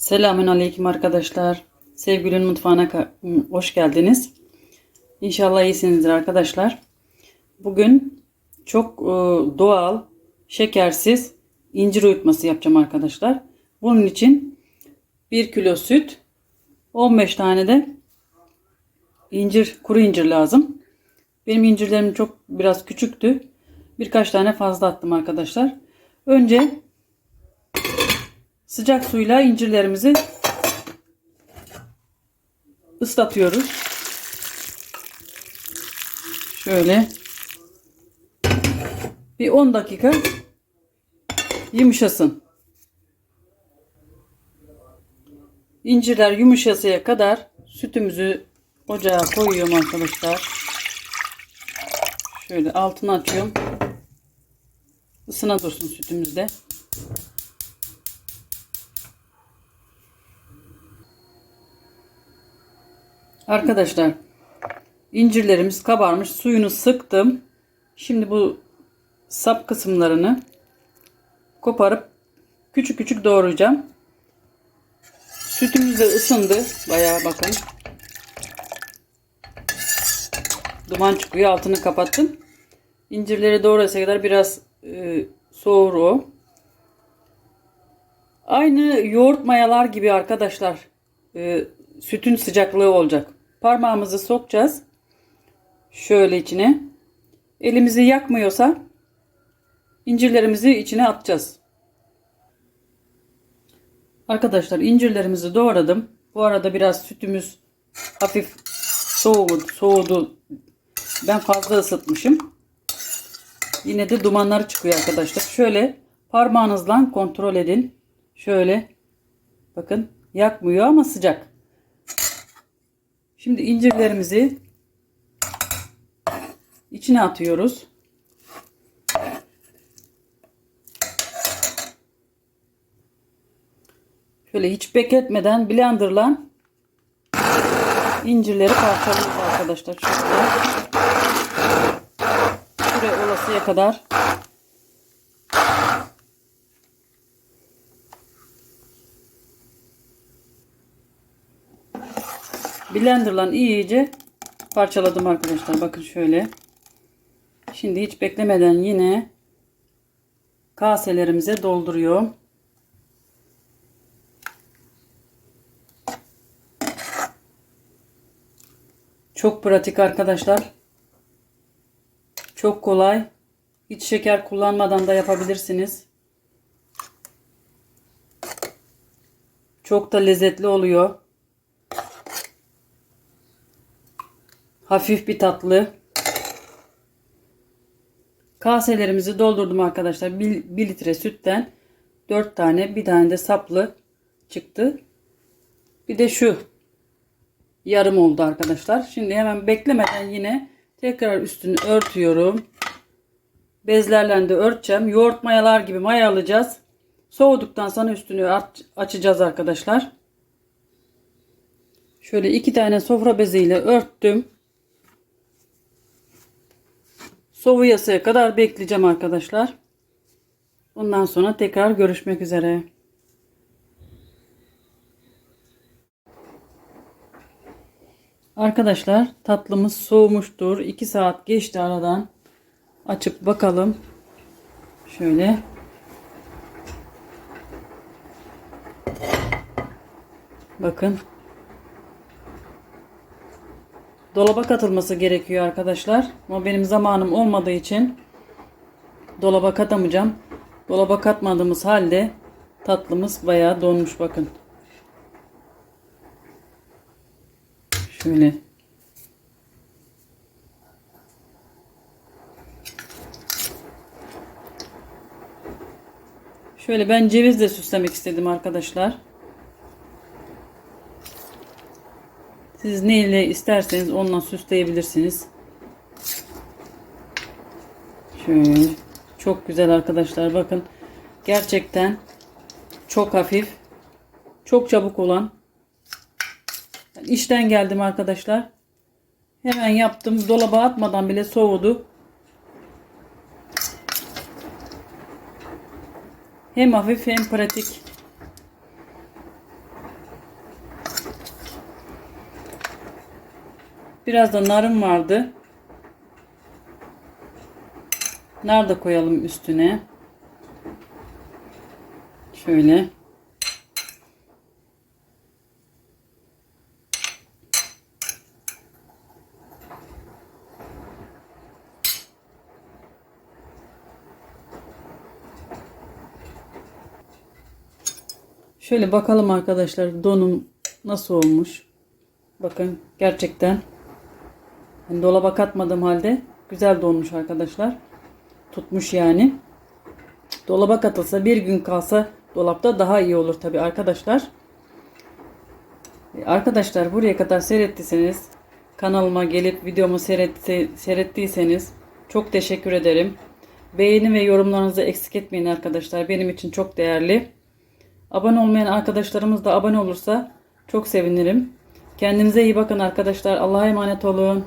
Selamün aleyküm arkadaşlar. Sevgilinin mutfağına hoş geldiniz. İnşallah iyisinizdir arkadaşlar. Bugün çok e, doğal, şekersiz incir uyutması yapacağım arkadaşlar. Bunun için 1 kilo süt, 15 tane de incir, kuru incir lazım. Benim incirlerim çok biraz küçüktü. Birkaç tane fazla attım arkadaşlar. Önce Sıcak suyla incirlerimizi ıslatıyoruz. Şöyle bir 10 dakika yumuşasın. İncirler yumuşasıya kadar sütümüzü ocağa koyuyorum arkadaşlar. Şöyle altını açıyorum. Isına dursun sütümüzde. Arkadaşlar incirlerimiz kabarmış. Suyunu sıktım. Şimdi bu sap kısımlarını koparıp küçük küçük doğrayacağım. Sütümüz de ısındı. Bayağı bakın. Duman çıkıyor. Altını kapattım. İncirleri doğrayasa kadar biraz e, soğur o. Aynı yoğurt mayalar gibi arkadaşlar. E, sütün sıcaklığı olacak. Parmağımızı sokacağız. Şöyle içine. Elimizi yakmıyorsa incirlerimizi içine atacağız. Arkadaşlar incirlerimizi doğradım. Bu arada biraz sütümüz hafif soğudu. soğudu. Ben fazla ısıtmışım. Yine de dumanları çıkıyor arkadaşlar. Şöyle parmağınızla kontrol edin. Şöyle bakın yakmıyor ama sıcak. Şimdi incirlerimizi içine atıyoruz. Şöyle hiç bekletmeden blenderla incirleri parçalıyoruz arkadaşlar. Şöyle süre olasıya kadar Blenderla iyice parçaladım arkadaşlar. Bakın şöyle. Şimdi hiç beklemeden yine kaselerimize dolduruyorum. Çok pratik arkadaşlar. Çok kolay. Hiç şeker kullanmadan da yapabilirsiniz. Çok da lezzetli oluyor. Hafif bir tatlı. Kaselerimizi doldurdum arkadaşlar. 1 litre sütten 4 tane bir tane de saplı çıktı. Bir de şu yarım oldu arkadaşlar. Şimdi hemen beklemeden yine tekrar üstünü örtüyorum. Bezlerle de örteceğim. Yoğurt mayalar gibi mayalayacağız. Soğuduktan sonra üstünü açacağız arkadaşlar. Şöyle iki tane sofra beziyle örttüm. Soğuyasıya kadar bekleyeceğim arkadaşlar. Ondan sonra tekrar görüşmek üzere. Arkadaşlar tatlımız soğumuştur. 2 saat geçti aradan. Açıp bakalım. Şöyle. Bakın. Dolaba katılması gerekiyor arkadaşlar. Ama benim zamanım olmadığı için dolaba katamayacağım. Dolaba katmadığımız halde tatlımız bayağı donmuş bakın. Şöyle. Şöyle ben cevizle süslemek istedim arkadaşlar. Siz neyle isterseniz onunla süsleyebilirsiniz. Şöyle. Çok güzel arkadaşlar. Bakın. Gerçekten çok hafif. Çok çabuk olan. Ben işten geldim arkadaşlar. Hemen yaptım. Dolaba atmadan bile soğudu. Hem hafif hem pratik. Biraz da narım vardı. Nar da koyalım üstüne. Şöyle. Şöyle bakalım arkadaşlar donum nasıl olmuş. Bakın gerçekten hani dolaba katmadığım halde güzel donmuş arkadaşlar. Tutmuş yani. Dolaba katılsa bir gün kalsa dolapta daha iyi olur tabi arkadaşlar. E, Arkadaşlar buraya kadar seyrettiyseniz kanalıma gelip videomu seyretti, seyrettiyseniz çok teşekkür ederim. Beğeni ve yorumlarınızı eksik etmeyin arkadaşlar. Benim için çok değerli. Abone olmayan arkadaşlarımız da abone olursa çok sevinirim. Kendinize iyi bakın arkadaşlar. Allah'a emanet olun.